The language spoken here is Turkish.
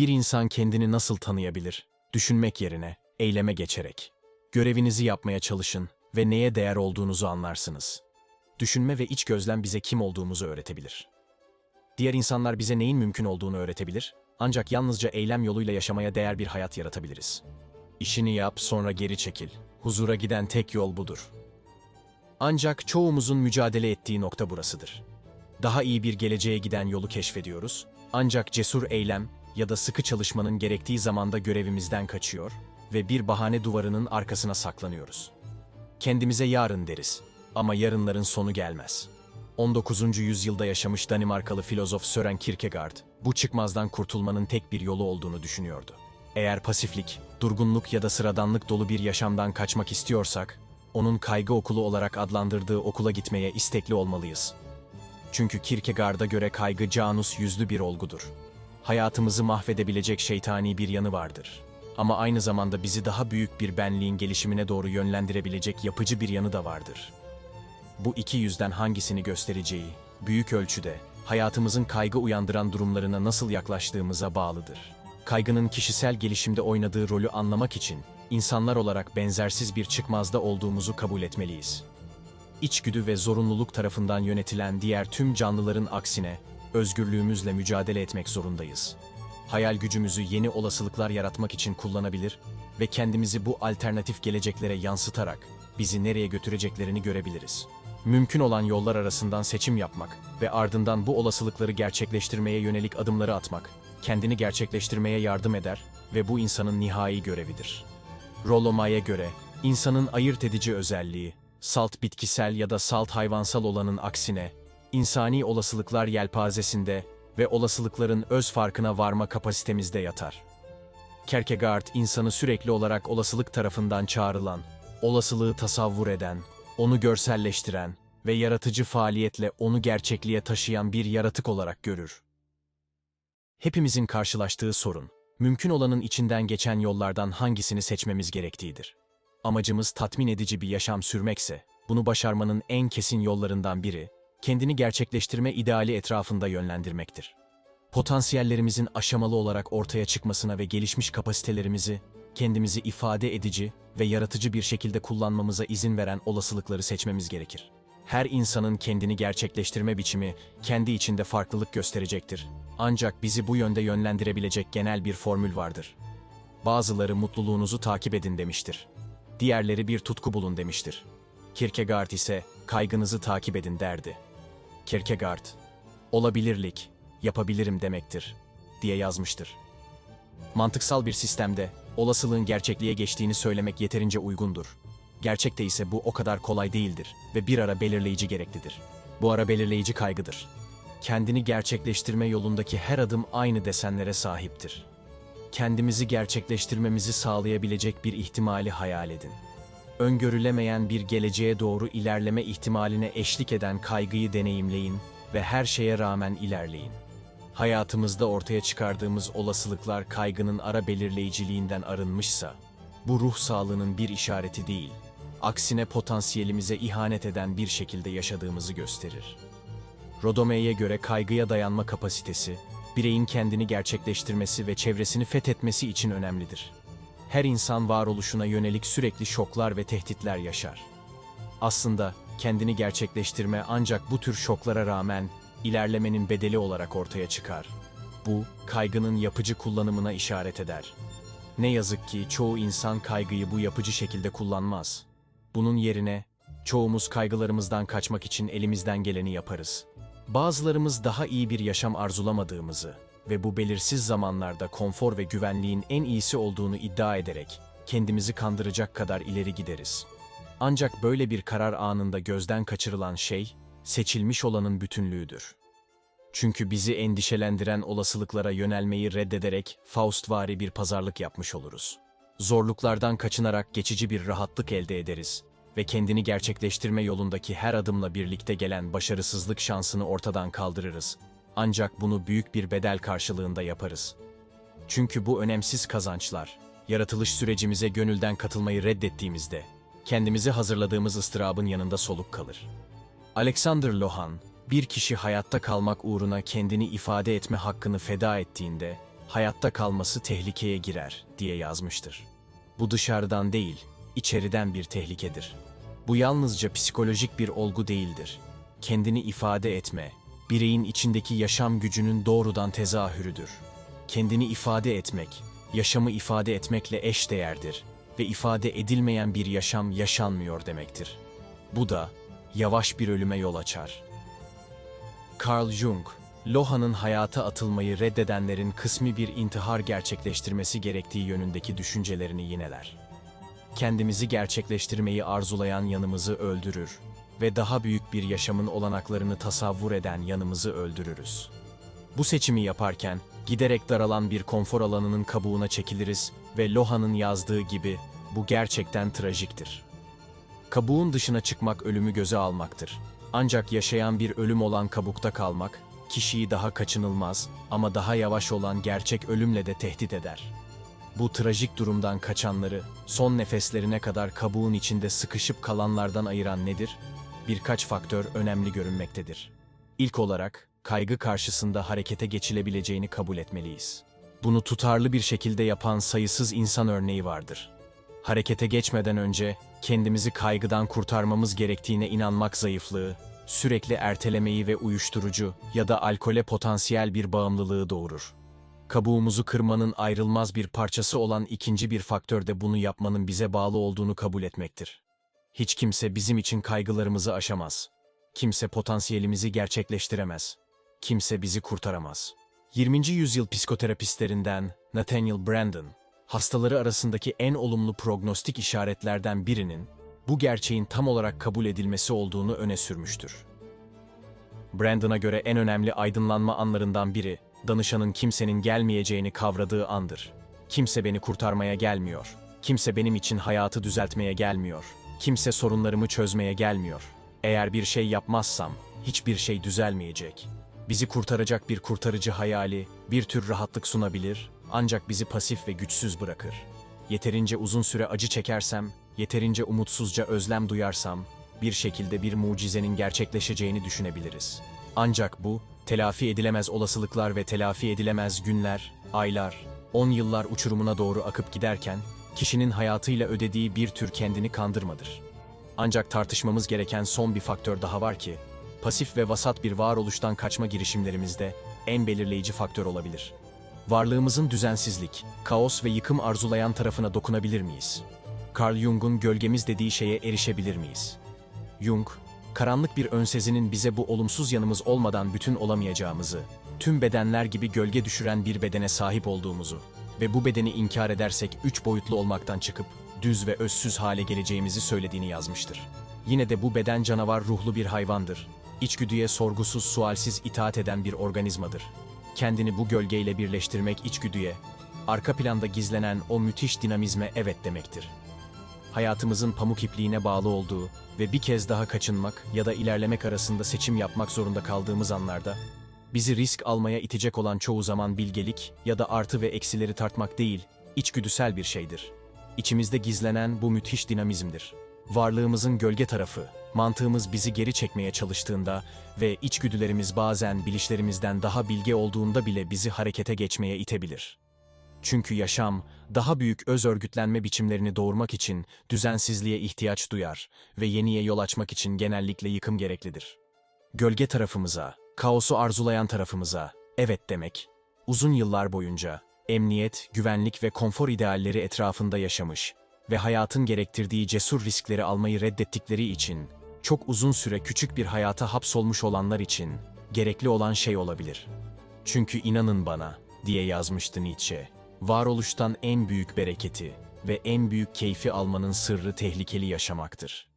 Bir insan kendini nasıl tanıyabilir? Düşünmek yerine, eyleme geçerek. Görevinizi yapmaya çalışın ve neye değer olduğunuzu anlarsınız. Düşünme ve iç gözlem bize kim olduğumuzu öğretebilir. Diğer insanlar bize neyin mümkün olduğunu öğretebilir, ancak yalnızca eylem yoluyla yaşamaya değer bir hayat yaratabiliriz. İşini yap, sonra geri çekil. Huzura giden tek yol budur. Ancak çoğumuzun mücadele ettiği nokta burasıdır. Daha iyi bir geleceğe giden yolu keşfediyoruz, ancak cesur eylem ya da sıkı çalışmanın gerektiği zamanda görevimizden kaçıyor ve bir bahane duvarının arkasına saklanıyoruz. Kendimize yarın deriz ama yarınların sonu gelmez. 19. yüzyılda yaşamış Danimarkalı filozof Søren Kierkegaard, bu çıkmazdan kurtulmanın tek bir yolu olduğunu düşünüyordu. Eğer pasiflik, durgunluk ya da sıradanlık dolu bir yaşamdan kaçmak istiyorsak, onun kaygı okulu olarak adlandırdığı okula gitmeye istekli olmalıyız. Çünkü Kierkegaard'a göre kaygı canus yüzlü bir olgudur. Hayatımızı mahvedebilecek şeytani bir yanı vardır. Ama aynı zamanda bizi daha büyük bir benliğin gelişimine doğru yönlendirebilecek yapıcı bir yanı da vardır. Bu iki yüzden hangisini göstereceği, büyük ölçüde, hayatımızın kaygı uyandıran durumlarına nasıl yaklaştığımıza bağlıdır. Kaygının kişisel gelişimde oynadığı rolü anlamak için, insanlar olarak benzersiz bir çıkmazda olduğumuzu kabul etmeliyiz. İçgüdü ve zorunluluk tarafından yönetilen diğer tüm canlıların aksine, özgürlüğümüzle mücadele etmek zorundayız. Hayal gücümüzü yeni olasılıklar yaratmak için kullanabilir ve kendimizi bu alternatif geleceklere yansıtarak bizi nereye götüreceklerini görebiliriz. Mümkün olan yollar arasından seçim yapmak ve ardından bu olasılıkları gerçekleştirmeye yönelik adımları atmak, kendini gerçekleştirmeye yardım eder ve bu insanın nihai görevidir. Rollo May'a göre, insanın ayırt edici özelliği, salt bitkisel ya da salt hayvansal olanın aksine, insani olasılıklar yelpazesinde ve olasılıkların öz farkına varma kapasitemizde yatar. Kierkegaard insanı sürekli olarak olasılık tarafından çağrılan, olasılığı tasavvur eden, onu görselleştiren ve yaratıcı faaliyetle onu gerçekliğe taşıyan bir yaratık olarak görür. Hepimizin karşılaştığı sorun, mümkün olanın içinden geçen yollardan hangisini seçmemiz gerektiğidir. Amacımız tatmin edici bir yaşam sürmekse, bunu başarmanın en kesin yollarından biri, kendini gerçekleştirme ideali etrafında yönlendirmektir. Potansiyellerimizin aşamalı olarak ortaya çıkmasına ve gelişmiş kapasitelerimizi, kendimizi ifade edici ve yaratıcı bir şekilde kullanmamıza izin veren olasılıkları seçmemiz gerekir. Her insanın kendini gerçekleştirme biçimi kendi içinde farklılık gösterecektir. Ancak bizi bu yönde yönlendirebilecek genel bir formül vardır. Bazıları mutluluğunuzu takip edin demiştir. Diğerleri bir tutku bulun demiştir. Kierkegaard ise kaygınızı takip edin derdi. Kierkegaard, olabilirlik, yapabilirim demektir, diye yazmıştır. Mantıksal bir sistemde olasılığın gerçekliğe geçtiğini söylemek yeterince uygundur. Gerçekte ise bu o kadar kolay değildir ve bir ara belirleyici gereklidir. Bu ara belirleyici kaygıdır. Kendini gerçekleştirme yolundaki her adım aynı desenlere sahiptir. Kendimizi gerçekleştirmemizi sağlayabilecek bir ihtimali hayal edin. Öngörülemeyen bir geleceğe doğru ilerleme ihtimaline eşlik eden kaygıyı deneyimleyin ve her şeye rağmen ilerleyin. Hayatımızda ortaya çıkardığımız olasılıklar kaygının ara belirleyiciliğinden arınmışsa, bu ruh sağlığının bir işareti değil, aksine potansiyelimize ihanet eden bir şekilde yaşadığımızı gösterir. Rodome'ye göre kaygıya dayanma kapasitesi, bireyin kendini gerçekleştirmesi ve çevresini fethetmesi için önemlidir. Her insan varoluşuna yönelik sürekli şoklar ve tehditler yaşar. Aslında kendini gerçekleştirme ancak bu tür şoklara rağmen ilerlemenin bedeli olarak ortaya çıkar. Bu, kaygının yapıcı kullanımına işaret eder. Ne yazık ki çoğu insan kaygıyı bu yapıcı şekilde kullanmaz. Bunun yerine, çoğumuz kaygılarımızdan kaçmak için elimizden geleni yaparız. Bazılarımız daha iyi bir yaşam arzulamadığımızı ve bu belirsiz zamanlarda konfor ve güvenliğin en iyisi olduğunu iddia ederek kendimizi kandıracak kadar ileri gideriz. Ancak böyle bir karar anında gözden kaçırılan şey, seçilmiş olanın bütünlüğüdür. Çünkü bizi endişelendiren olasılıklara yönelmeyi reddederek Faustvari bir pazarlık yapmış oluruz. Zorluklardan kaçınarak geçici bir rahatlık elde ederiz ve kendini gerçekleştirme yolundaki her adımla birlikte gelen başarısızlık şansını ortadan kaldırırız. Ancak bunu büyük bir bedel karşılığında yaparız. Çünkü bu önemsiz kazançlar, yaratılış sürecimize gönülden katılmayı reddettiğimizde, kendimizi hazırladığımız ıstırabın yanında soluk kalır. Alexander Lohan, bir kişi hayatta kalmak uğruna kendini ifade etme hakkını feda ettiğinde, hayatta kalması tehlikeye girer diye yazmıştır. Bu dışarıdan değil, içeriden bir tehlikedir. Bu yalnızca psikolojik bir olgu değildir. Kendini ifade etme, bireyin içindeki yaşam gücünün doğrudan tezahürüdür. Kendini ifade etmek, yaşamı ifade etmekle eşdeğerdir ve ifade edilmeyen bir yaşam yaşanmıyor demektir. Bu da yavaş bir ölüme yol açar. Carl Jung, Loha'nın hayata atılmayı reddedenlerin kısmi bir intihar gerçekleştirmesi gerektiği yönündeki düşüncelerini yineler. Kendimizi gerçekleştirmeyi arzulayan yanımızı öldürür ve daha büyük bir yaşamın olanaklarını tasavvur eden yanımızı öldürürüz. Bu seçimi yaparken giderek daralan bir konfor alanının kabuğuna çekiliriz ve Loha'nın yazdığı gibi bu gerçekten trajiktir. Kabuğun dışına çıkmak ölümü göze almaktır. Ancak yaşayan bir ölüm olan kabukta kalmak, kişiyi daha kaçınılmaz ama daha yavaş olan gerçek ölümle de tehdit eder. Bu trajik durumdan kaçanları, son nefeslerine kadar kabuğun içinde sıkışıp kalanlardan ayıran nedir? Birkaç faktör önemli görünmektedir. İlk olarak, kaygı karşısında harekete geçilebileceğini kabul etmeliyiz. Bunu tutarlı bir şekilde yapan sayısız insan örneği vardır. Harekete geçmeden önce kendimizi kaygıdan kurtarmamız gerektiğine inanmak zayıflığı, sürekli ertelemeyi ve uyuşturucu ya da alkole potansiyel bir bağımlılığı doğurur. Kabuğumuzu kırmanın ayrılmaz bir parçası olan ikinci bir faktör de bunu yapmanın bize bağlı olduğunu kabul etmektir. Hiç kimse bizim için kaygılarımızı aşamaz. Kimse potansiyelimizi gerçekleştiremez. Kimse bizi kurtaramaz. 20. yüzyıl psikoterapistlerinden Nathaniel Brandon, hastaları arasındaki en olumlu prognostik işaretlerden birinin bu gerçeğin tam olarak kabul edilmesi olduğunu öne sürmüştür. Brandon'a göre en önemli aydınlanma anlarından biri, danışanın kimsenin gelmeyeceğini kavradığı andır. Kimse beni kurtarmaya gelmiyor. Kimse benim için hayatı düzeltmeye gelmiyor. Kimse sorunlarımı çözmeye gelmiyor. Eğer bir şey yapmazsam hiçbir şey düzelmeyecek. Bizi kurtaracak bir kurtarıcı hayali bir tür rahatlık sunabilir ancak bizi pasif ve güçsüz bırakır. Yeterince uzun süre acı çekersem, yeterince umutsuzca özlem duyarsam, bir şekilde bir mucizenin gerçekleşeceğini düşünebiliriz. Ancak bu, telafi edilemez olasılıklar ve telafi edilemez günler, aylar, on yıllar uçurumuna doğru akıp giderken, kişinin hayatıyla ödediği bir tür kendini kandırmadır. Ancak tartışmamız gereken son bir faktör daha var ki, pasif ve vasat bir varoluştan kaçma girişimlerimizde en belirleyici faktör olabilir. Varlığımızın düzensizlik, kaos ve yıkım arzulayan tarafına dokunabilir miyiz? Carl Jung'un gölgemiz dediği şeye erişebilir miyiz? Jung, karanlık bir önsezinin bize bu olumsuz yanımız olmadan bütün olamayacağımızı, tüm bedenler gibi gölge düşüren bir bedene sahip olduğumuzu ve bu bedeni inkar edersek üç boyutlu olmaktan çıkıp düz ve özsüz hale geleceğimizi söylediğini yazmıştır. Yine de bu beden canavar ruhlu bir hayvandır. İçgüdüye sorgusuz sualsiz itaat eden bir organizmadır. Kendini bu gölgeyle birleştirmek içgüdüye, arka planda gizlenen o müthiş dinamizme evet demektir hayatımızın pamuk ipliğine bağlı olduğu ve bir kez daha kaçınmak ya da ilerlemek arasında seçim yapmak zorunda kaldığımız anlarda, bizi risk almaya itecek olan çoğu zaman bilgelik ya da artı ve eksileri tartmak değil, içgüdüsel bir şeydir. İçimizde gizlenen bu müthiş dinamizmdir. Varlığımızın gölge tarafı, mantığımız bizi geri çekmeye çalıştığında ve içgüdülerimiz bazen bilişlerimizden daha bilge olduğunda bile bizi harekete geçmeye itebilir. Çünkü yaşam, daha büyük öz örgütlenme biçimlerini doğurmak için düzensizliğe ihtiyaç duyar ve yeniye yol açmak için genellikle yıkım gereklidir. Gölge tarafımıza, kaosu arzulayan tarafımıza, evet demek, uzun yıllar boyunca emniyet, güvenlik ve konfor idealleri etrafında yaşamış ve hayatın gerektirdiği cesur riskleri almayı reddettikleri için, çok uzun süre küçük bir hayata hapsolmuş olanlar için gerekli olan şey olabilir. Çünkü inanın bana, diye yazmıştı Nietzsche varoluştan en büyük bereketi ve en büyük keyfi almanın sırrı tehlikeli yaşamaktır.